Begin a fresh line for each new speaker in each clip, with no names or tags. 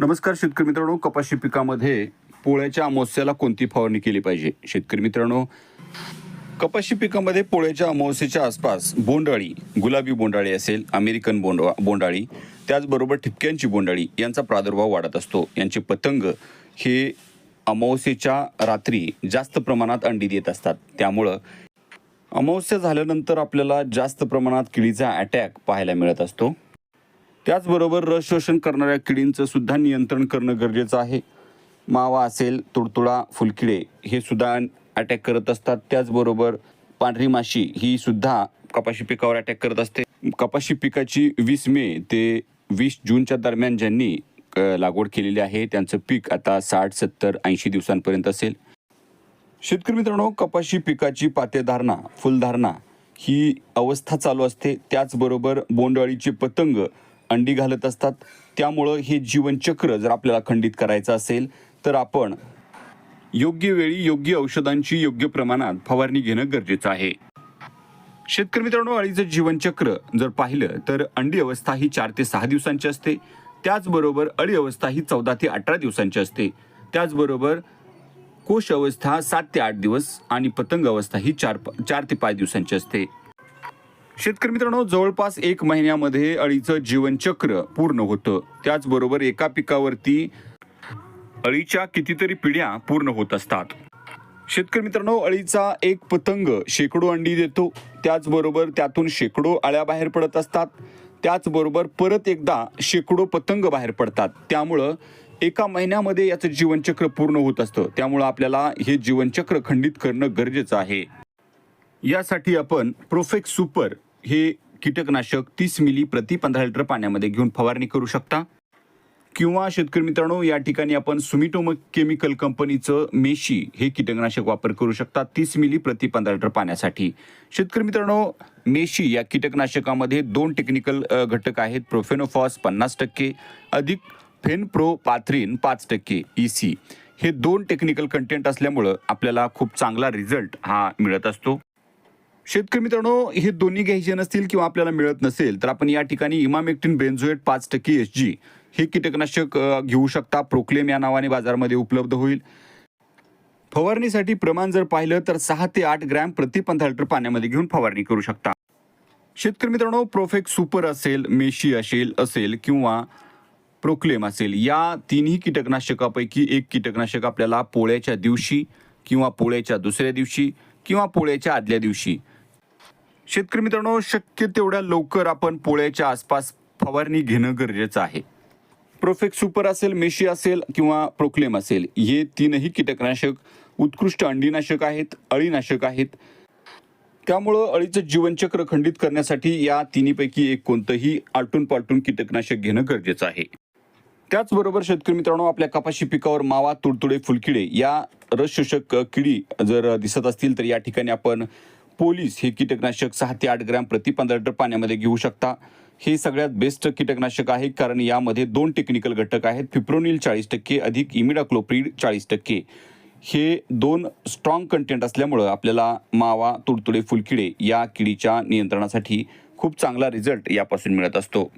नमस्कार शेतकरी मित्रांनो कपाशी पिकामध्ये पोळ्याच्या अमावस्याला कोणती फवारणी केली पाहिजे? शेतकरी मित्रांनो कपाशी पिकामध्ये पोळ्याच्या अमावस्येच्या आसपास बोंडाळी गुलाबी बोंडाळी असेल अमेरिकन बोंडवा बोंडाळी त्याचबरोबर ठिपक्यांची बोंडाळी यांचा प्रादुर्भाव वाढत असतो. यांचे पतंग हे अमावस्येच्या रात्री जास्त प्रमाणात अंडी देत असतात. त्यामुळं अमावस्या झाल्यानंतर आपल्याला जास्त प्रमाणात किडीचा अटॅक पाहायला मिळत असतो. त्याचबरोबर रस शोषण करणाऱ्या किडींचं सुद्धा नियंत्रण करणं गरजेचं आहे. मावा असेल तुडतुडा फुलकिडे हे सुद्धा अटॅक करत असतात. त्याचबरोबर पांढरी माशी ही सुद्धा कपाशी पिकावर अटॅक करत असते. कपाशी पिकाची वीस मे ते वीस जूनच्या दरम्यान ज्यांनी लागवड केलेली आहे त्यांचं पीक आता साठ सत्तर ऐंशी दिवसांपर्यंत असेल. शेतकरी मित्रांनो कपाशी पिकाची पातेधारणा फुलधारणा ही अवस्था चालू असते. त्याचबरोबर बोंडअळीचे पतंग अंडी घालत असतात. त्यामुळं हे जीवनचक्र जर आपल्याला खंडित करायचं असेल तर आपण योग्य वेळी योग्य औषधांची योग्य प्रमाणात फवारणी घेणं गरजेचं आहे. शेतकरी मित्रांनो अळीचं जीवनचक्र जर पाहिलं तर अंडी अवस्था ही चार ते सहा दिवसांची असते. त्याचबरोबर अळी अवस्था ही चौदा ते अठरा दिवसांची असते. त्याचबरोबर कोश अवस्था सात ते आठ दिवस आणि पतंग अवस्था ही चार चार ते पाच दिवसांची असते. शेतकरी मित्रांनो जवळपास एक महिन्यामध्ये अळीचं जीवनचक्र पूर्ण होतं. त्याचबरोबर एका पिकावरती अळीच्या कितीतरी पिढ्या पूर्ण होत असतात. शेतकरी मित्रांनो अळीचा एक पतंग शेकडो अंडी देतो. त्याचबरोबर त्यातून शेकडो अळ्या बाहेर पडत असतात. त्याचबरोबर परत एकदा शेकडो पतंग बाहेर पडतात. त्यामुळं एका महिन्यामध्ये याचं जीवनचक्र पूर्ण होत असतं. त्यामुळं आपल्याला हे जीवनचक्र खंडित करणं गरजेचं आहे. यासाठी आपण प्रोफेक्स सुपर हे कीटकनाशक तीस मिली प्रति पंधरा लिटर पाण्यामध्ये घेऊन फवारणी करू शकता. किंवा शेतकरी मित्रांनो या ठिकाणी आपण सुमिटोम केमिकल कंपनीचं मेशी हे कीटकनाशक वापर करू शकता तीस मिली प्रति पंधरा लिटर पाण्यासाठी. शेतकरी मित्रांनो मेशी या कीटकनाशकामध्ये दोन टेक्निकल घटक आहेत प्रोफेनोफॉस पन्नास टक्के अधिक फेनप्रो पाथरीन पाच टक्के ई सी हे दोन टेक्निकल कंटेंट असल्यामुळं आपल्याला खूप चांगला रिझल्ट हा मिळत असतो. शेतकरी मित्रांनो हे दोन्ही घ्यायचे नसतील किंवा आपल्याला मिळत नसेल तर आपण या ठिकाणी इमामेक्टिन बेन्झोएट पाच टक्के एस जी हे कीटकनाशक घेऊ शकता. प्रोक्लेम या नावाने बाजारामध्ये उपलब्ध होईल. फवारणीसाठी प्रमाण जर पाहिलं तर सहा ते आठ ग्रॅम प्रति पंधरा लिटर पाण्यामध्ये घेऊन फवारणी करू शकता. शेतकरी मित्रांनो प्रोफेक्ट सुपर असेल मेशी असेल असेल किंवा प्रोक्लेम असेल या तिन्ही कीटकनाशकापैकी एक कीटकनाशक आपल्याला पोळ्याच्या दिवशी किंवा पोळ्याच्या दुसऱ्या दिवशी किंवा पोळ्याच्या आदल्या दिवशी शेतकरी मित्रांनो शक्य तेवढ्या लवकर आपण पोळ्याच्या आसपास फवारणी घेणं गरजेचं आहे. प्रोफेक्ट सुपर असेल मेशी असेल किंवा प्रोक्लेम असेल हे तीनही कीटकनाशक उत्कृष्ट अंडीनाशक आहेत अळीनाशक आहेत. त्यामुळं अळीचं जीवनचक्र खंडित करण्यासाठी या तिन्हीपैकी एक कोणतंही आलटून पालटून कीटकनाशक घेणं गरजेचं आहे. त्याचबरोबर शेतकरी मित्रांनो आपल्या कपाशी पिकावर मावा तुडतुडे फुलकिडे या रस शोषक किडी जर दिसत असतील तर या ठिकाणी आपण पोलीस हे कीटकनाशक सहा ते आठ ग्रॅम प्रति पंधरा लिटर पाण्यामध्ये घेऊ शकता. हे सगळ्यात बेस्ट कीटकनाशक आहे कारण यामध्ये दोन टेक्निकल घटक आहेत. फिप्रोनिल चाळीस टक्के अधिक इमिडाक्लोप्रीड चाळीस टक्के. हे दोन स्ट्रॉंग कंटेंट असल्यामुळं आपल्याला मावा तुडतुडे फुलकिडे या किडीच्या नियंत्रणासाठी खूप चांगला रिझल्ट यापासून मिळत असतो.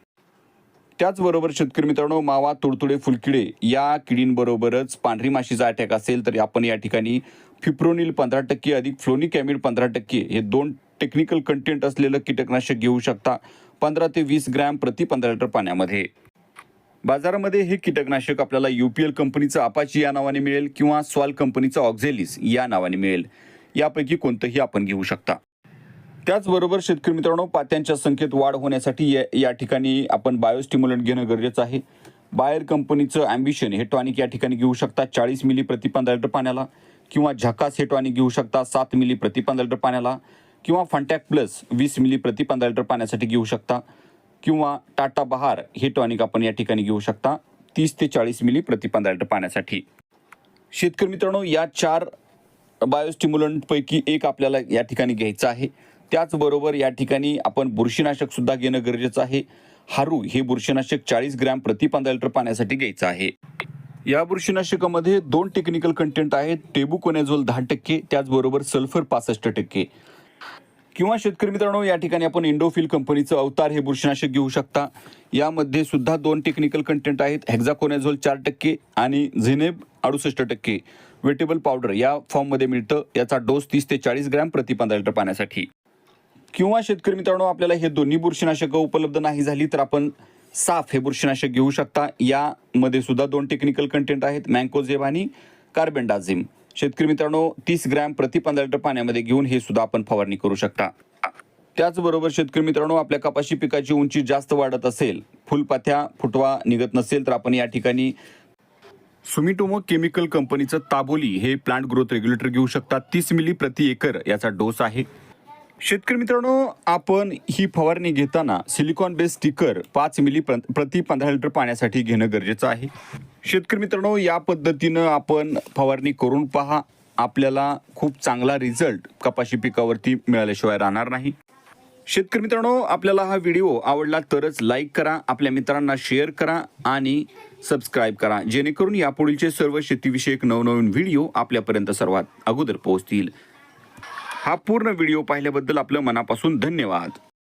त्याचबरोबर शेतकरी मित्रांनो मावा तुडतुडे फुलकिडे या किडींबरोबरच पांढरी माशीचा अटॅक असेल तर आपण या ठिकाणी फिप्रोनिल पंधरा टक्के अधिक फ्लोनिक ॲमिड पंधरा टक्के. हे दोन टेक्निकल कंटेंट असलेलं कीटकनाशक घेऊ शकता. पंधरा ते वीस ग्रॅम प्रति पंधरा लिटर पाण्यामध्ये. बाजारामध्ये हे कीटकनाशक आपल्याला यू पी एल कंपनीचं अपाची या नावाने मिळेल किंवा स्वाल कंपनीचं ऑक्झेलिस या नावाने मिळेल. यापैकी कोणतंही आपण घेऊ शकता. त्याचबरोबर शेतकरी मित्रांनो पात्यांच्या संख्येत वाढ होण्यासाठी या या ठिकाणी आपण बायोस्टिम्युलंट घेणं गरजेचं आहे. बायर कंपनीचं ॲम्बिशन हे टॉनिक या ठिकाणी घेऊ शकता. चाळीस मिली प्रति पंधरा लिटर पाण्याला. किंवा झकास हे टॉनिक घेऊ शकता सात मिली प्रतिपंधरा लिटर पाण्याला किंवा फंटॅक प्लस वीस मिली प्रति पंधरा लिटर पाण्यासाठी घेऊ शकता किंवा टाटा बहार हे टॉनिक आपण या ठिकाणी घेऊ शकता तीस ते चाळीस मिली प्रति पंधरा लिटर पाण्यासाठी. शेतकरी मित्रांनो या चार बायोस्टिम्युलंटपैकी एक आपल्याला या ठिकाणी घ्यायचं आहे. त्याचबरोबर या ठिकाणी आपण बुरशीनाशकसुद्धा घेणं गरजेचं आहे. हारू हे बुरशीनाशक चाळीस ग्रॅम प्रति पंधरा लिटर पाण्यासाठी घ्यायचं आहे. या बुरशीनाशकामध्ये दोन टेक्निकल कंटेंट आहेत. टेबुकोनेझोल दहा टक्के त्याचबरोबर सल्फर पासष्ट टक्के. किंवा शेतकरी मित्रांनो या ठिकाणी आपण इंडोफिल कंपनीचं अवतार हे बुरशीनाशक घेऊ शकता. यामध्ये सुद्धा दोन टेक्निकल कंटेंट आहेत. हेक्झाकोनेझोल चार टक्के आणि झिनेब अडुसष्ट टक्के. वेटेबल पावडर या फॉर्ममध्ये मिळतं. याचा डोस तीस ते चाळीस ग्रॅम प्रति पंधरा लिटर पाण्यासाठी. किंवा शेतकरी मित्रांनो आपल्याला हे दोन्ही बुरशीनाशकं उपलब्ध नाही झाली तर आपण साफ हे बुरशीनाशक घेऊ शकता. यामध्ये सुद्धा दोन टेक्निकल कंटेंट आहेत मँकोझेब आणि कार्बेंडाझिम शेतकरी मित्रांनो तीस ग्रॅम प्रति पंधरा लिटर पाण्यामध्ये घेऊन हे सुद्धा आपण फवारणी करू शकता. त्याचबरोबर शेतकरी मित्रांनो आपल्या कपाशी पिकाची उंची जास्त वाढत असेल फुलपाथ्या फुटवा निघत नसेल तर आपण या ठिकाणी सुमिटोमो केमिकल कंपनीचं ताबोली हे प्लांट ग्रोथ रेग्युलेटर घेऊ शकता. तीस मिली प्रति एकर याचा डोस आहे. शेतकरी मित्रांनो आपण ही फवारणी घेताना सिलिकॉन बेस स्टिकर पाच मिली प्र- प्रति पंधरा लिटर पाण्यासाठी घेणं गरजेचं आहे. शेतकरी मित्रांनो या पद्धतीनं आपण फवारणी करून पहा. आपल्याला खूप चांगला रिझल्ट कपाशी पिकावरती मिळाल्याशिवाय राहणार नाही. शेतकरी मित्रांनो आपल्याला हा व्हिडिओ आवडला तरच लाईक करा आपल्या मित्रांना शेअर करा आणि सबस्क्राईब करा. जेणेकरून यापुढीलचे सर्व शेतीविषयक नवनवीन व्हिडिओ आपल्यापर्यंत सर्वात अगोदर पोहोचतील. हा पूर्ण व्हिडिओ पाहिल्याबद्दल आपलं मनापासून धन्यवाद.